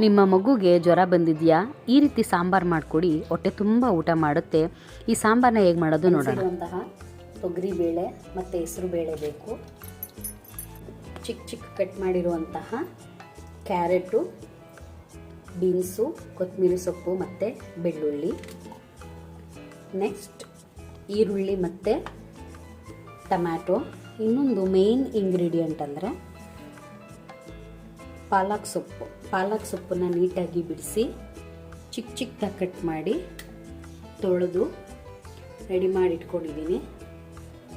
ನಿಮ್ಮ ಮಗುಗೆ ಜ್ವರ ಬಂದಿದೆಯಾ? ಈ ರೀತಿ ಸಾಂಬಾರು ಮಾಡಿಕೊಡಿ, ಹೊಟ್ಟೆ ತುಂಬ ಊಟ ಮಾಡುತ್ತೆ. ಈ ಸಾಂಬಾರನ್ನ ಹೇಗೆ ಮಾಡೋದು ನೋಡೋಣ. ತೊಗರಿಬೇಳೆ ಮತ್ತು ಹೆಸರು ಬೇಳೆ ಬೇಕು. ಚಿಕ್ಕ ಚಿಕ್ಕ ಕಟ್ ಮಾಡಿರುವಂತಹ ಕ್ಯಾರೆಟು, ಬೀನ್ಸು ಕೊತ್ತಂಬರಿ ಸೊಪ್ಪು ಮತ್ತು ಬೆಳ್ಳುಳ್ಳಿ. ನೆಕ್ಸ್ಟ್ ಈರುಳ್ಳಿ ಮತ್ತು ಟಮ್ಯಾಟೊ. ಇನ್ನೊಂದು ಮೇನ್ ಇಂಗ್ರೀಡಿಯೆಂಟ್ ಅಂದರೆ ಪಾಲಕ್ ಸೊಪ್ಪು. ಪಾಲಕ್ ಸೊಪ್ಪನ್ನು ನೀಟಾಗಿ ಬಿಡಿಸಿ ಚಿಕ್ಕ ಚಿಕ್ಕದಾಗಿ ಕಟ್ ಮಾಡಿ ತೊಳೆದು ರೆಡಿ ಮಾಡಿ ಇಟ್ಕೊಂಡಿದ್ದೀನಿ.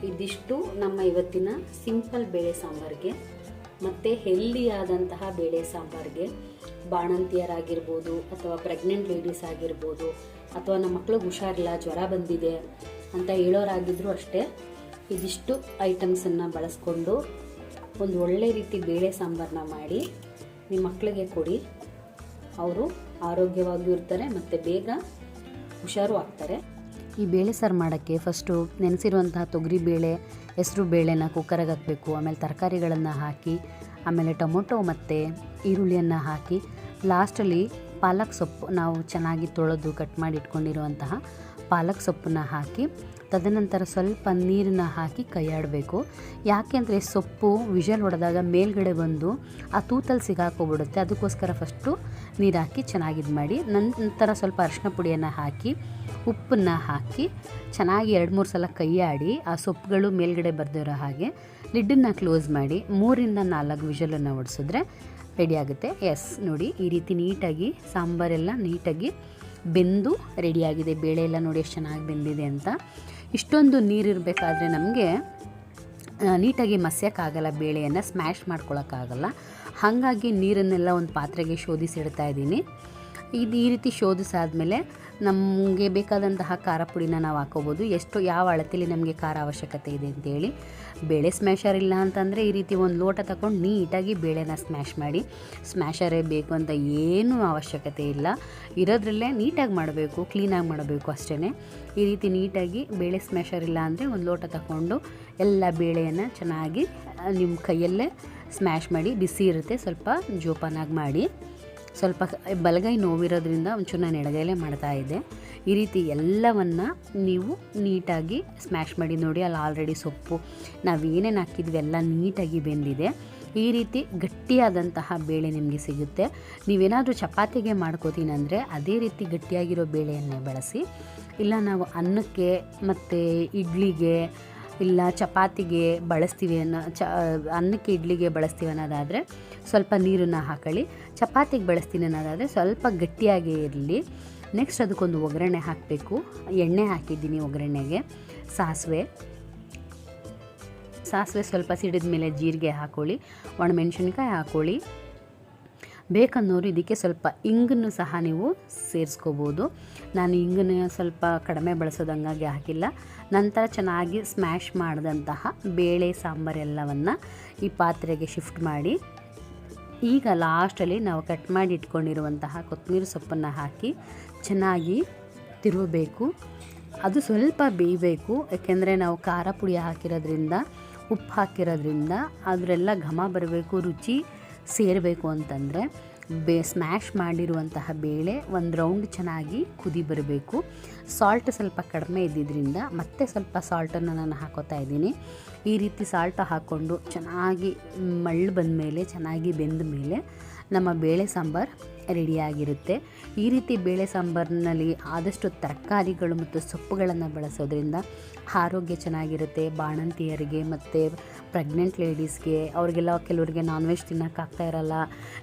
ಇದಿಷ್ಟು ನಮ್ಮ ಇವತ್ತಿನ ಸಿಂಪಲ್ ಬೇಳೆ ಸಾಂಬಾರಿಗೆ, ಮತ್ತು ಹೆಲ್ದಿಯಾದಂತಹ ಬೇಳೆ ಸಾಂಬಾರಿಗೆ, ಬಾಣಂತಿಯರಾಗಿರ್ಬೋದು ಅಥವಾ ಪ್ರೆಗ್ನೆಂಟ್ ಲೇಡೀಸ್ ಆಗಿರ್ಬೋದು ಅಥವಾ ನಮ್ಮ ಮಕ್ಳಿಗೆ ಹುಷಾರಿಲ್ಲ, ಜ್ವರ ಬಂದಿದೆ ಅಂತ ಹೇಳೋರಾಗಿದ್ದರೂ ಅಷ್ಟೇ, ಇದಿಷ್ಟು ಐಟಮ್ಸನ್ನು ಬಳಸ್ಕೊಂಡು ಒಂದು ಒಳ್ಳೆ ರೀತಿ ಬೇಳೆ ಸಾಂಬಾರನ್ನ ಮಾಡಿ ನಿಮ್ಮ ಮಕ್ಕಳಿಗೆ ಕೊಡಿ. ಅವರು ಆರೋಗ್ಯವಾಗಿಯೂ ಇರ್ತಾರೆ ಮತ್ತು ಬೇಗ ಹುಷಾರು ಆಗ್ತಾರೆ. ಈ ಬೇಳೆ ಸಾರು ಮಾಡೋಕ್ಕೆ ಫಸ್ಟು ನೆನೆಸಿರುವಂತಹ ತೊಗರಿ ಬೇಳೆ, ಹೆಸರು ಬೇಳೆನ ಕುಕ್ಕರಿಗೆ ಹಾಕಬೇಕು. ಆಮೇಲೆ ತರಕಾರಿಗಳನ್ನು ಹಾಕಿ, ಆಮೇಲೆ ಟೊಮೊಟೊ ಮತ್ತು ಈರುಳ್ಳಿಯನ್ನು ಹಾಕಿ ಲಾಸ್ಟಲ್ಲಿ ಪಾಲಕ್ ಸೊಪ್ಪು ನಾವು ಚೆನ್ನಾಗಿ ತೊಳೆದು ಕಟ್ ಮಾಡಿ ಇಟ್ಕೊಂಡಿರುವಂತಹ ಪಾಲಕ್ ಸೊಪ್ಪನ್ನ ಹಾಕಿ ತದನಂತರ ಸ್ವಲ್ಪ ನೀರನ್ನ ಹಾಕಿ ಕೈಯಾಡಬೇಕು. ಯಾಕೆಂದರೆ ಸೊಪ್ಪು ವಿಷಲ್ ಹೊಡೆದಾಗ ಮೇಲ್ಗಡೆ ಬಂದು ಆ ತೂತಲ್ಲಿ ಸಿಗಾಕೋಗ್ಬಿಡುತ್ತೆ ಅದಕ್ಕೋಸ್ಕರ ಫಸ್ಟು ನೀರು ಹಾಕಿ ಚೆನ್ನಾಗಿ ಇದು ಮಾಡಿ. ನಂತರ ಸ್ವಲ್ಪ ಅರಿಶಿನ ಪುಡಿಯನ್ನು ಹಾಕಿ, ಉಪ್ಪನ್ನು ಹಾಕಿ ಚೆನ್ನಾಗಿ ಎರಡು ಮೂರು ಸಲ ಕೈಯಾಡಿ ಆ ಸೊಪ್ಪುಗಳು ಮೇಲ್ಗಡೆ ಬರ್ದಿರೋ ಹಾಗೆ ಲಿಡ್ಡನ್ನು ಕ್ಲೋಸ್ ಮಾಡಿ ಮೂರಿಂದ ನಾಲ್ಕು ವಿಷಲನ್ನು ಹೊಡಿಸಿದ್ರೆ ರೆಡಿ ಆಗುತ್ತೆ. ಎಸ್, ನೋಡಿ ಈ ರೀತಿ ನೀಟಾಗಿ ಸಾಂಬಾರೆಲ್ಲ ನೀಟಾಗಿ ಬೆಂದು ರೆಡಿಯಾಗಿದೆ. ಬೇಳೆ ಎಲ್ಲ ನೋಡಿ ಎಷ್ಟು ಚೆನ್ನಾಗಿ ಬೆಂದಿದೆ ಅಂತ. ಇಷ್ಟೊಂದು ನೀರಿರಬೇಕಾದ್ರೆ ನಮಗೆ ನೀಟಾಗಿ ಮಸ್ಯೋಕ್ಕಾಗಲ್ಲ ಬೇಳೆಯನ್ನು ಸ್ಮ್ಯಾಶ್ ಮಾಡ್ಕೊಳ್ಳೋಕ್ಕಾಗಲ್ಲ ಹಾಗಾಗಿ ನೀರನ್ನೆಲ್ಲ ಒಂದು ಪಾತ್ರೆಗೆ ಶೋಧಿಸಿಡ್ತಾ ಇದ್ದೀನಿ. ಇದು ಈ ರೀತಿ ಶೋಧಿಸಾದಮೇಲೆ ನಮಗೆ ಬೇಕಾದಂತಹ ಖಾರ ಪುಡಿನ ನಾವು ಹಾಕೋಬೋದು. ಎಷ್ಟು ಯಾವ ಅಳತೆಯಲ್ಲಿ ನಮಗೆ ಖಾರ ಅವಶ್ಯಕತೆ ಇದೆ ಅಂತೇಳಿ. ಬೇಳೆ ಸ್ಮ್ಯಾಷರ್ ಇಲ್ಲ ಅಂತಂದರೆ ಈ ರೀತಿ ಒಂದು ಲೋಟ ತಗೊಂಡು ನೀಟಾಗಿ ಬೇಳೆನ ಸ್ಮ್ಯಾಶ್ ಮಾಡಿ. ಸ್ಮ್ಯಾಷರೇ ಬೇಕು ಅಂತ ಏನೂ ಅವಶ್ಯಕತೆ ಇಲ್ಲ. ಇರೋದ್ರಲ್ಲೇ ನೀಟಾಗಿ ಮಾಡಬೇಕು ಕ್ಲೀನಾಗಿ ಮಾಡಬೇಕು ಅಷ್ಟೇ ಈ ರೀತಿ ನೀಟಾಗಿ ಬೇಳೆ ಸ್ಮ್ಯಾಷರ್ ಇಲ್ಲ ಅಂದರೆ ಒಂದು ಲೋಟ ತಗೊಂಡು ಎಲ್ಲ ಬೇಳೆಯನ್ನು ಚೆನ್ನಾಗಿ ನಿಮ್ಮ ಕೈಯಲ್ಲೇ ಸ್ಮ್ಯಾಶ್ ಮಾಡಿ ಬಿಸಿ ಇರುತ್ತೆ. ಸ್ವಲ್ಪ ಜೋಪಾನಾಗಿ ಮಾಡಿ. ಸ್ವಲ್ಪ ಬಲಗೈ ನೋವಿರೋದ್ರಿಂದ ಒಂಚೂರು ನಾನು ಮಾಡ್ತಾ ಇದ್ದೆ. ಈ ರೀತಿ ಎಲ್ಲವನ್ನು ನೀವು ನೀಟಾಗಿ ಸ್ಮ್ಯಾಶ್ ಮಾಡಿ ನೋಡಿ, ಅಲ್ಲಿ ಆಲ್ರೆಡಿ ಸೊಪ್ಪು ನಾವೇನೇನು ಹಾಕಿದ್ವಿ ಎಲ್ಲ ನೀಟಾಗಿ ಬೆಂದಿದೆ. ಈ ರೀತಿ ಗಟ್ಟಿಯಾದಂತಹ ಬೇಳೆ ನಿಮಗೆ ಸಿಗುತ್ತೆ. ನೀವೇನಾದರೂ ಚಪಾತಿಗೆ ಮಾಡ್ಕೋತೀನಿ ಅಂದರೆ ಅದೇ ರೀತಿ ಗಟ್ಟಿಯಾಗಿರೋ ಬೇಳೆಯನ್ನೇ ಬಳಸಿ. ಇಲ್ಲ ನಾವು ಅನ್ನಕ್ಕೆ ಮತ್ತು ಇಡ್ಲಿಗೆ ಇಲ್ಲ ಚಪಾತಿಗೆ ಬಳಸ್ತೀವಿ ಅನ್ನೋ, ಚ, ಅನ್ನಕ್ಕೆ ಇಡ್ಲಿಗೆ ಬಳಸ್ತೀವಿ ಅನ್ನೋದಾದರೆ ಸ್ವಲ್ಪ ನೀರನ್ನು ಹಾಕೊಳ್ಳಿ. ಚಪಾತಿಗೆ ಬಳಸ್ತೀನಿ ಅನ್ನೋದಾದರೆ ಸ್ವಲ್ಪ ಗಟ್ಟಿಯಾಗಿ ಇರಲಿ. ನೆಕ್ಸ್ಟ್ ಅದಕ್ಕೊಂದು ಒಗ್ಗರಣೆ ಹಾಕಬೇಕು. ಎಣ್ಣೆ ಹಾಕಿದ್ದೀನಿ ಒಗ್ಗರಣೆಗೆ. ಸಾಸಿವೆ. ಸಾಸಿವೆ ಸ್ವಲ್ಪ ಸಿಡಿದ ಮೇಲೆ ಜೀರಿಗೆ ಹಾಕೊಳ್ಳಿ. ಒಣಮೆಣ್ಸಿನ್ಕಾಯಿ ಹಾಕೊಳ್ಳಿ. ಬೇಕನ್ನೋರು ಇದಕ್ಕೆ ಸ್ವಲ್ಪ ಇಂಗನ್ನು ಸಹ ನೀವು ಸೇರಿಸ್ಕೋಬೋದು. ನಾನು ಇಂಗನ್ನು ಸ್ವಲ್ಪ ಕಡಿಮೆ ಬಳಸೋದಂಗಾಗಿ ಹಾಕಿಲ್ಲ. ನಂತರ ಚೆನ್ನಾಗಿ ಸ್ಮ್ಯಾಶ್ ಮಾಡಿದಂತಹ ಬೇಳೆ ಸಾಂಬಾರೆಲ್ಲವನ್ನು ಈ ಪಾತ್ರೆಗೆ ಶಿಫ್ಟ್ ಮಾಡಿ. ಈಗ ಲಾಸ್ಟಲ್ಲಿ ನಾವು ಕಟ್ ಮಾಡಿ ಇಟ್ಕೊಂಡಿರುವಂತಹ ಕೊತ್ತಂಬರಿ ಸೊಪ್ಪನ್ನು ಹಾಕಿ ಚೆನ್ನಾಗಿ ತಿರುವಬೇಕು ಅದು ಸ್ವಲ್ಪ ಬೇಯಬೇಕು, ಯಾಕೆಂದರೆ ನಾವು ಖಾರ ಪುಡಿ ಹಾಕಿರೋದ್ರಿಂದ, ಉಪ್ಪು ಹಾಕಿರೋದ್ರಿಂದ ಅದರೆಲ್ಲ ಘಮ ಬರಬೇಕು, ರುಚಿ ಸೇರಬೇಕು ಅಂತಂದರೆ. ಬೇ ಸ್ಮ್ಯಾಶ್ ಮಾಡಿರುವಂತಹ ಬೇಳೆ ಒಂದು ರೌಂಡ್ ಚೆನ್ನಾಗಿ ಕುದಿ ಬರಬೇಕು. ಸಾಲ್ಟ್ ಸ್ವಲ್ಪ ಕಡಿಮೆ ಇದ್ದಿದ್ದರಿಂದ ಮತ್ತೆ ಸ್ವಲ್ಪ ಸಾಲ್ಟನ್ನು ನಾನು ಹಾಕೋತಾ ಇದ್ದೀನಿ. ಈ ರೀತಿ ಸಾಲ್ಟ್ ಹಾಕ್ಕೊಂಡು ಚೆನ್ನಾಗಿ ಮಳ್ಳು ಬಂದ ಮೇಲೆ ಚೆನ್ನಾಗಿ ಬೆಂದ ಮೇಲೆ ನಮ್ಮ ಬೇಳೆ ಸಾಂಬಾರು ರೆಡಿಯಾಗಿರುತ್ತೆ. ಈ ರೀತಿ ಬೇಳೆ ಸಾಂಬಾರಿನಲ್ಲಿ ಆದಷ್ಟು ತರಕಾರಿಗಳು ಮತ್ತು ಸೊಪ್ಪುಗಳನ್ನು ಬಳಸೋದ್ರಿಂದ ಆರೋಗ್ಯ ಚೆನ್ನಾಗಿರುತ್ತೆ. ಬಾಣಂತಿಯರಿಗೆ ಮತ್ತು ಪ್ರೆಗ್ನೆಂಟ್ ಲೇಡೀಸ್ಗೆ ಅವ್ರಿಗೆಲ್ಲ ಕೆಲವರಿಗೆ ನಾನ್ ವೆಜ್ ತಿನ್ನೋಕ್ಕಾಗ್ತಾ ಇರಲ್ಲ.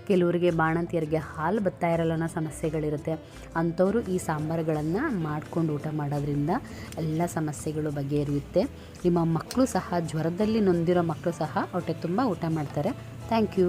ಕೆಲವರಿಗೆ ಬಾಣಂತಿಯರಿಗೆ ಹಾಲು ಬತ್ತಾ ಇರಲ್ಲ ಅನ್ನೋ ಸಮಸ್ಯೆಗಳಿರುತ್ತೆ. ಅಂಥವರು ಈ ಸಾಂಬಾರುಗಳನ್ನು ಮಾಡ್ಕೊಂಡು ಊಟ ಮಾಡೋದ್ರಿಂದ ಎಲ್ಲ ಸಮಸ್ಯೆಗಳು ಬಗೆಹರಿಯುತ್ತೆ. ನಿಮ್ಮ ಮಕ್ಕಳು ಸಹ ಜ್ವರದಲ್ಲಿ ನೊಂದಿರೋ ಮಕ್ಕಳು ಸಹ ಹೊಟ್ಟೆ ತುಂಬ ಊಟ ಮಾಡ್ತಾರೆ. Thank you.